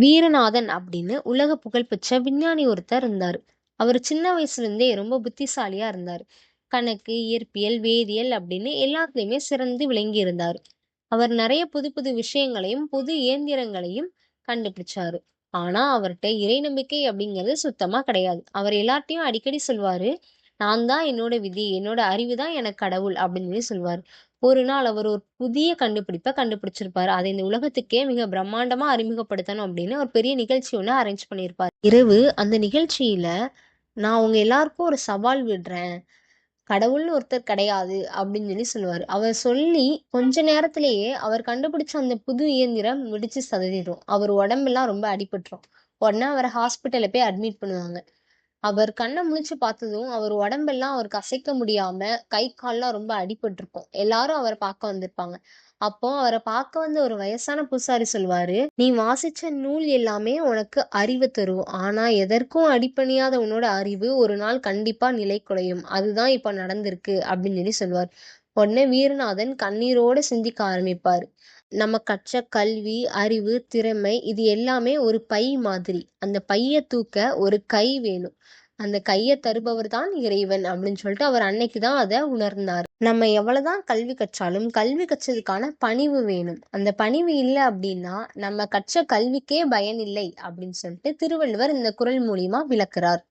வீரநாதன் அப்படின்னு உலக புகழ்பெற்ற விஞ்ஞானி ஒருத்தர் இருந்தார். அவர் சின்ன வயசுல இருந்தே ரொம்ப புத்திசாலியா இருந்தார். கணக்கு இயற்பியல் வேதியியல் அப்படின்னு எல்லாத்துலேயுமே சிறந்து விளங்கி இருந்தார். அவர் நிறைய புது புது விஷயங்களையும் புது இயந்திரங்களையும் கண்டுபிடிச்சாரு. ஆனா அவர்கிட்ட இறை நம்பிக்கை அப்படிங்கிறது சுத்தமா கிடையாது. அவர் எல்லார்ட்டையும் அடிக்கடி சொல்வாரு நான் தான் என்னோட விதி என்னோட அறிவு தான் எனக்கு கடவுள் அப்படின்னு சொல்லி சொல்வார் ஒரு நாள் அவர் ஒரு புதிய கண்டுபிடிப்பை கண்டுபிடிச்சிருப்பாரு. அதை இந்த உலகத்துக்கே மிக பிரம்மாண்டமா அறிமுகப்படுத்தணும் அப்படின்னு ஒரு பெரிய நிகழ்ச்சி ஒன்று அரேஞ்ச் பண்ணியிருப்பார். இரவு அந்த நிகழ்ச்சியில நான் உங்க எல்லாருக்கும் ஒரு சவால் விடுறேன். கடவுள்னு ஒருத்தர் கிடையாது அப்படின்னு சொல்லி சொல்லுவார். அவர் சொல்லி கொஞ்ச நேரத்திலேயே அவர் கண்டுபிடிச்ச அந்த புது இயந்திரம் வெடிச்சு சதறிடும். அவர் உடம்பெல்லாம் ரொம்ப அடிபட்டுரும். உடனே அவரை ஹாஸ்பிட்டலில் போய் அட்மிட் பண்ணுவாங்க. அவர் கண்ணை முழிச்சு பார்த்ததும் அவர் உடம்பெல்லாம் அவருக்கு அசைக்க முடியாம கை கால்லாம் ரொம்ப அடிபட்டிருக்கும். எல்லாரும் அவரை பார்க்க வந்திருப்பாங்க. அப்போ அவரை பார்க்க வந்த ஒரு வயசான பூசாரி சொல்வாரு நீ வாசிச்ச நூல் எல்லாமே உனக்கு அறிவு தரும். ஆனா எதற்கும் அடிப்பணியாத உன்னோட அறிவு ஒரு நாள் கண்டிப்பா நிலை குலையும் அதுதான் இப்ப நடந்திருக்கு. அப்படின்னு சொல்லி சொல்வார். உடனே வீரநாதன் கண்ணீரோட சிந்திக்க ஆரம்பிப்பாரு. நம்ம கற்ற கல்வி அறிவு திறமை இது எல்லாமே ஒரு பை மாதிரி. அந்த பையை தூக்க ஒரு கை வேணும். அந்த கையை தருபவர் தான் இறைவன் அப்படின்னு சொல்லிட்டு அவர் அன்னைக்கு தான் அதை உணர்ந்தார். நம்ம எவ்வளவுதான் கல்வி கற்றாலும் கல்வி கற்றதுக்கான பணிவு வேணும். அந்த பணிவு இல்லை அப்படின்னா நம்ம கற்ற கல்விக்கே பயன் இல்லை அப்படின்னு சொல்லிட்டு திருவள்ளுவர் இந்த குரல் மூலியமா விளக்குறார்.